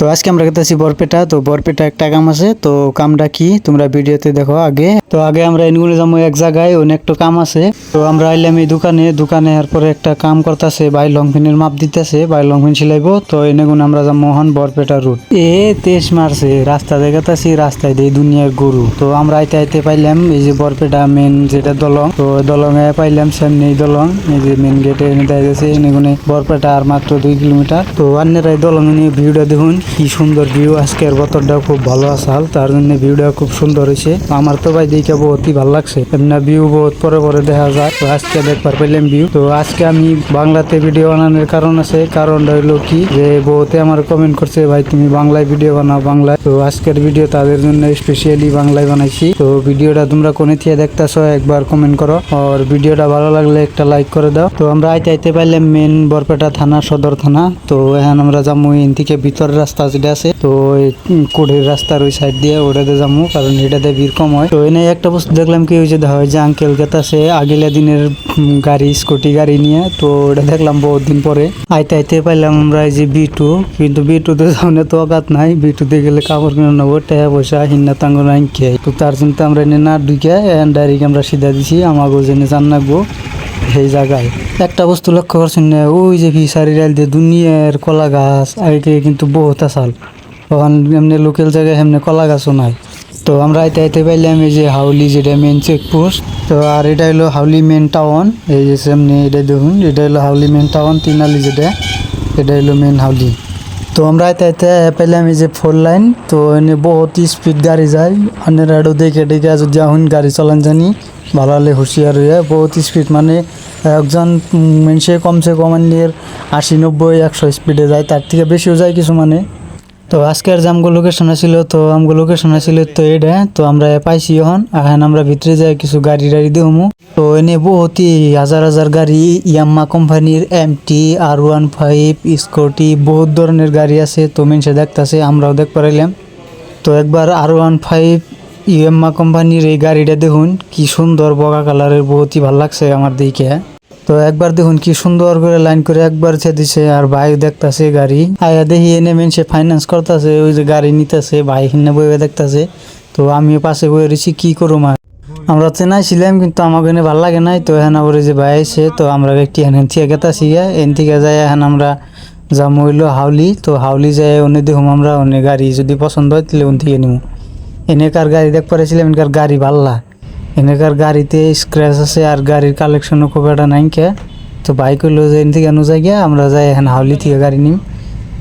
তো আজকে আমরা গেতেছি বরপেটা। তো বরপেটা একটা কাম আছে। তো কামটা কি? তোমরা ভিডিওতে দেখো আগে। তো আগে আমরা এনগুলো যাব এক জায়গায়, অনেক একটা কাম আছে। তো আমরা আইলাম এই দোকানে। দোকানে এরপরে একটা কাম করতেছে ভাই লং পেনের মাপ দিতেছে ভাই লং পেন সিলাইবো। তো এনেগুন আমরা যাব মোহন বরপেটা রুট এ তেজ মারছে রাস্তা দেখাতাছি, রাস্তায় দিয়ে দুনিয়ার গরু। তো আমরা আইতে আইতে পাইলাম, এই যে বরপেটা মেন যেটা দলং। তো দলং এ পাইলাম সামনে দলং। এই যে মেন গেটে এনে গেছে এনেগুনে বরপেটা আর মাত্র দুই কিলোমিটার। তো অন্যেরা দলং নিয়ে ভিউটা দেখুন। কি সুন্দর ভিউ আজকের বতরটা খুব ভালো আসাল তার জন্য ভিউটা খুব সুন্দর হয়েছে। আমার তো ভাই দেখে বহুতই ভালো লাগছে। এমনি ভিউ বহুত পরে পরে দেখা যায়, তো আজকে দেখবার পেলাম ভিউ তো আজকে আমি বাংলাতে ভিডিও বানানোর কারণ আছে, কারণটা হলো কি, যে বহুতে আমার কমেন্ট করছে, ভাই, তুমি বাংলায় ভিডিও বানাও, বাংলায়। তো আজকের ভিডিও তাদের জন্য স্পেশালি বাংলায় বানাইছি। তো ভিডিওটা তোমরা কোনে থেকে দেখতেছো, একবার কমেন্ট করো। আর ভিডিওটা ভালো লাগলে একটা লাইক করে দাও। তো আমরা আইতে আইতে পাইলাম মেন বরপেটা থানা, সদর থানা। তো এখন আমরা যাব এন থেকে ভিতর রাস্তা। যেটা আছে, তো কোড়ের রাস্তার ওই সাইড দিয়ে ওটাতে যাব, কারণ এটাতে ভিড় কম হয়। তো এনে একটা বস্তু দেখলাম কি, ওই যে হয় যে আঙ্কেল গেতাছে আগেলা দিনের গাড়ি স্কুটি গাড়ি নিয়ে, তো ওটা দেখলাম বহুত দিন পরে। আইতে আইতে পাইলাম আমরা এই যে বি টু কিন্তু বি টু তে সামনে তো অগাত নাই। বি টু তে গেলে কাপড় কিনে নেব, টাকা পয়সা, হিন্না তাঙ্গ নাই খেয়ে তো তার চিন্তা আমরা এনে না ঢুকে ডাইরেক্ট আমরা সিধা দিছি আমাকে জেনে জান রাখব সেই জায়গায়। একটা বস্তু লক্ষ্য করছেন না, ওই যে ফিসারি রাইল দিয়ে দুনিয়ার কলা গাছ, আগে কিন্তু বহুত আসাল। তখন এমনি লোকাল জায়গায় এমনি কলা গাছও নাই। তো আমরা আইতে আইতে পাইলাম এই যে হাউলি যেটা মেন চেকপোস্ট তো আর এটা হলো হাউলি মেন টাউন এই যে সামনে এটা দেখুন, এটা হলো হাউলি মেন টাউন তিনালি যেটা, এটা হলো মেন হাউলি। তো আমরা আইতে আইতে পেলাম এই যে ফোর লাইন তো এনে বহুত স্পিড গাড়ি যায়। অন্যের আরও দেখে ডেকে যদি এখন গাড়ি চালান জানি ভালো হলে হুঁশিয়ার হয়ে বহুত স্পিড মানে একজন মানুষে কমসে কম আনলির আশি, নব্বই, একশো স্পিডে যায়, তার থেকে বেশিও যায় কিছু মানে। তো আজকের যে আমগো লোকেশন ছিল তো আমগো লোকেশন ছিল তো এটা তো আমরা পাইছি এখন। এখন আমরা ভিতরে যাই, কিছু গাড়ি টাড়ি দেবো তো এনে বহুতই হাজার হাজার গাড়ি, ইয়াম্মা কোম্পানির M T R one five scooty বহুত ধরনের গাড়ি আছে, তো মেনসে দেখতেছে, আমরাও দেখ পারাইলাম তো একবার আর ওয়ান ফাইভ ইএমআ কোম্পানির এই গাড়িটা দেখুন, কি সুন্দর বগা কালারের বহুতই ভালো লাগছে আমার দিকে তো একবার দেখুন কি সুন্দর করে লাইন করে একবার ছে দিছে, আর ভাই দেখতাছে গাড়ি। আয়া দেখি এনে মেনসে ফাইন্যান্স করতেছে, ওই যে গাড়ি নিতেছে, ভাই হিনে বইয়ে দেখতাছে। তো আমিও পাশে বয়ে রয়েছি কি করুম মা আমরা চেনাই ছিলাম, কিন্তু আমাকে এনে ভালো লাগে নাই। তো এখন আবার যে ভাই আইছে তো আমরা একটি এখান থেকে গেতাছি এন থেকে যাই এখন আমরা যা মইল হাউলি। তো হাউলি যাই অন্য দেখুম, আমরা অন্য গাড়ি যদি পছন্দ হয়, তাহলে ওন থেকে নিমু। এনেকার গাড়ি দেখ পারেছিলাম এনেকার গাড়ি ভাল্লা। এনেকার গাড়িতে স্ক্র্যাচ আছে আর গাড়ির কালেকশনও খুব একটা নাই কে তো বাইক হইল যে এন থেকে যাই গিয়া আমরা যাই এখন হাউলি থেকে গাড়ি নিম।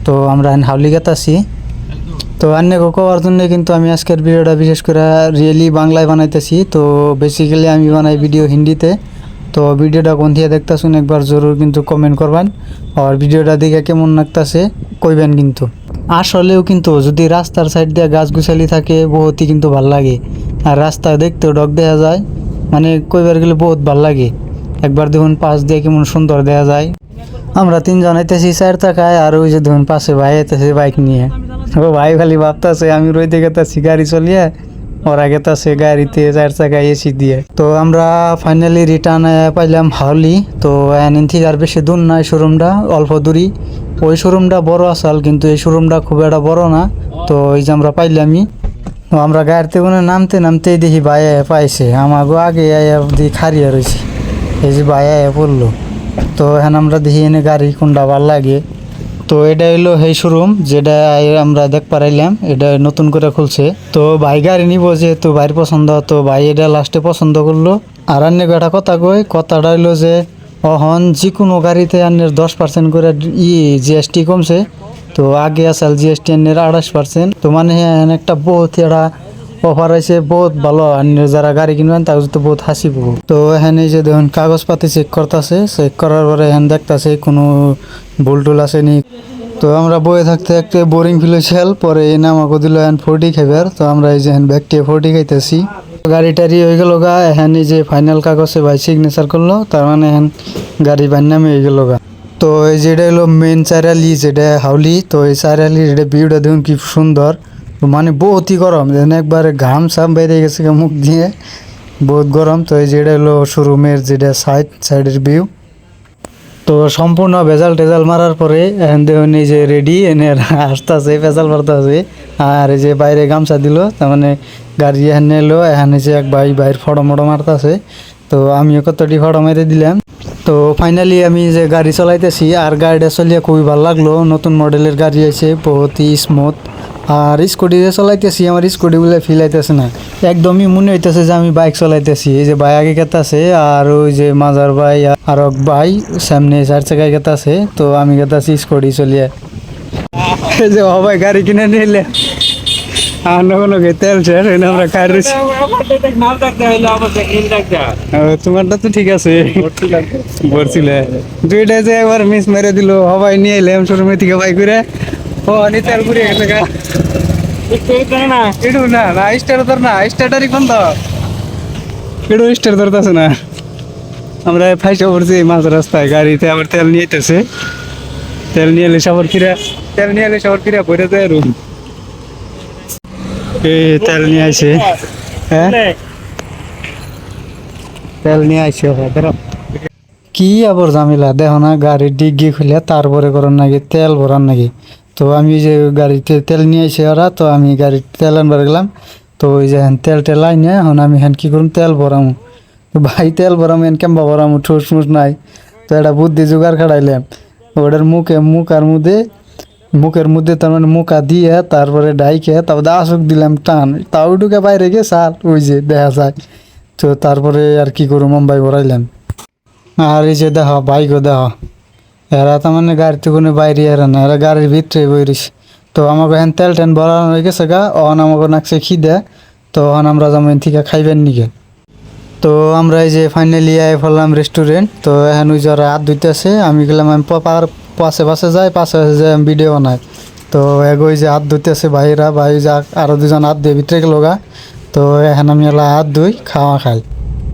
তো আমরা এখন হাউলি গেতাছি তো অন্য কোয়ার জন্য কিন্তু আমি আজকের ভিডিওটা বিশেষ করে রিয়েলি বাংলায় বানাইতেছি। তো বেসিক্যালি আমি বানাই ভিডিও হিন্দিতে। তো ভিডিওটা কোন দিয়ে দেখতেছুন একবার জরুর কিন্তু কমেন্ট করবেন। আর ভিডিওটা দেখে কেমন লাগতেছে কইবেন কিন্তু। আসলেও কিন্তু যদি রাস্তার সাইড দিয়ে গাছ গুছালি থাকে, বহুতই কিন্তু ভালো লাগে। আর রাস্তা দেখতেও ডগ দেখা যায়। মানে কইবার গেলে বহুত ভালো লাগে। একবার দেখুন পাশ দিয়ে কেমন সুন্দর দেখা যায়। আমরা তিনজন আইতেছি চার টাকায় আর ওই যে ধরুন পাশে ভাই আইতেছে বাইক নিয়ে। ও ভাই খালি ভাবতেছে, আমি রইতে গেতেছি গাড়ি চলিয়ে। ওরা গেতাছে গাড়িতে চার চাকায় এসি দিয়ে। তো আমরা ফাইনালি রিটার্ন পাইলাম হাওলি তো এন থেকে আর বেশি দূর নাই শোরুমটা, অল্প দূরই। ওই শোরুমটা বড় আসল, কিন্তু এই শোরুমটা খুব একটা বড় না। তো এই যে আমরা পাইলামই। আমরা গাড়িতে কোনো নামতে নামতেই দেখি ভাই পাইছে। আমাগো আগে দিয়ে খারিয়া রয়েছে। এই যে ভাই আয়া পড়ল। তো এখন আমরা দেখি এনে গাড়ি কোনটা ভালো লাগে। তো এটা হইল সেই শোরুম, যেটা আমরা দেখ পারাইলাম, এটা নতুন করে খুলছে। তো ভাই গাড়ি নিব যেহেতু ভাইয়ের পছন্দ, তো ভাই এটা লাস্টে পছন্দ করল। আর অন্য একটা কথা কই, কথাটা হইল যে, অহন যে কোনো গাড়িতে আন্নের দশ পার্সেন্ট করে ই জিএসটি কমছে, তো আগে আসাল জিএসটি আন্নের আঠাশ পার্সেন্ট তো মানে এখানে একটা বহুত একটা অফার আছে, বহুত ভালো। আর যারা গাড়ি কিনবেন তার তো বহুত হাসি তো এখানে যে দেখুন, কাগজপাতি চেক করতেছে। চেক করার পরে এখানে দেখতেছে কোনো টুল আছে নি তো আমরা বয়ে থাকতে একটা বোরিং ফিল হয়েছিল পরে এই নাম আমাকে দিল এখন ফোরটি খাইবার। তো আমরা এই যে এখন ব্যাগটি ফোরটি খাইতেছি। গাড়ি টাড়ি হয়ে গেল গা এখন এই যে ফাইনাল কাগজে ভাই সিগনেচার করল, তার মানে এখন গাড়ি বান নামে হয়ে গেল গা। তো এই যেটা হলো মেন চারালি যেটা হাউলি, তো এই চারালি এটা ভিউটা দেখুন কি সুন্দর। মানে বহুতই গরম যেন একবারে ঘাম সাম বেরিয়ে গেছে মুখ দিয়ে। বহুত গরম, তো এই যেটা হলো শোরুমের যেটা সাইড সাইডের ভিউ তো সম্পূর্ণ ভেজাল টেজাল মারার পরে দেখুন এই যে রেডি এনে আসতেছে, ভেজাল মারতেছে। আর এই যে বাইরে গামছা দিল, তার মানে গাড়ি এখানে এলো, এখানে যে এক ভাই বাইর ফটো মটো মারতেছে। তো আমিও কতটি ফটো মেরে দিলাম। তো ফাইনালি আমি যে গাড়ি চলাইতেছি, আর গাড়িটা চলিয়ে খুবই ভালো লাগল। নতুন মডেলের গাড়ি আছে বহুতই স্মুথ আর স্কুটি যে চলাইতেছি আমার স্কুটি বলে ফিল আইতেছে না। একদমই মনে হইতেছে যে আমি বাইক চলাইতেছি। এই যে ভাই আগে গেতাছে আর ওই যে মাজার ভাই আর এক ভাই সামনে চার চাকায় গেতাছে তো আমি গেতাছি স্কুটি চলিয়ে। এই যে ভাই গাড়ি কিনে নিলে। আর কোনো তেল শেষ এনে আমরা খাই রয়েছি। তোমারটা তো ঠিক আছে। বলছিলে দুইটা যে একবার মিস মেরে দিল হবাই নিয়ে এলাম শোরুমে থেকে বাই করে। আমরা ফাইসা পড়ছি মাঝ রাস্তায় গাড়িতে আবার তেল নিয়ে তেল নিয়ে এলে সবার ফিরে তেল নিয়ে এলে সবার ফিরে ভরে যায় রুম। এই তেল নিয়ে আইছে। হ্যাঁ? তেল নিয়ে আইছে ধরো। কি আবার ঝামেলা দেখো না গাড়ির ডিগ্গি খুলে তারপরে করার নাকি তেল ভরার নাকি। তো আমি যে গাড়িতে তেল নিয়ে আইছে ওরা, তো আমি গাড়ির তেল আনবার গেলাম। তো ওই যে হ্যান তেল টেল আইনে, এখন আমি হ্যান কি করুন তেল ভরামু। তো ভাই তেল ভরাম এন কেমবা ভরামু, ঠোস মুস নাই। তো এটা বুদ্ধি জোগাড় খাড়াইলাম ওটার মুখে মুখ আর মুদে, মুখের মধ্যে তার মানে মুখা দিয়ে, তারপরে ডাইকে তারপর দাসক দিলাম, টান। তাও ঢুকে বাইরে গিয়ে সার, ওই যে দেখা যায়। তো তারপরে আর কি করু মুম্বাই ভরাইলাম। আর এই যে দেখো বাইকও দেখো। এরা তার মানে গাড়িতে কোনো বাইরে এরা না, এরা গাড়ির ভিতরে বইরিস তো আমাকে এখন তেল টেন ভরানো হয়ে গেছে গা অন আমাকে নাকছে খিদে, তো অন আমরা যেমন থেকে খাইবেন নিকে? তো আমরা এই যে ফাইনালি আই ফেললাম রেস্টুরেন্ট তো এখন ওই যারা হাত ধুইতেছে, আমি গেলাম আমি প- পার পাশে পাশে যাই পাশে যাই আমি ভিডিও বানাই। তো ওই যে হাত ধুইতেছে ভাইরা, ভাই যা আরও দুজন হাত দিয়ে ভিতরে গেলো গা। তো এখন আমি হাত ধুই, খাওয়া খাই।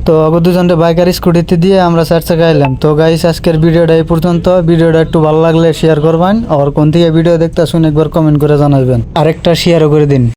তো দুজনটা বাইক আর স্কুটিতে দিয়ে আমরা চার চাকা এলাম তো গাইস আজকের ভিডিওটা এই পর্যন্ত। ভিডিওটা একটু ভালো লাগলে শেয়ার করবেন। আর কোন থেকে ভিডিও দেখতে শুনে একবার কমেন্ট করে জানাবেন আরেকটা শেয়ারও করে দিন।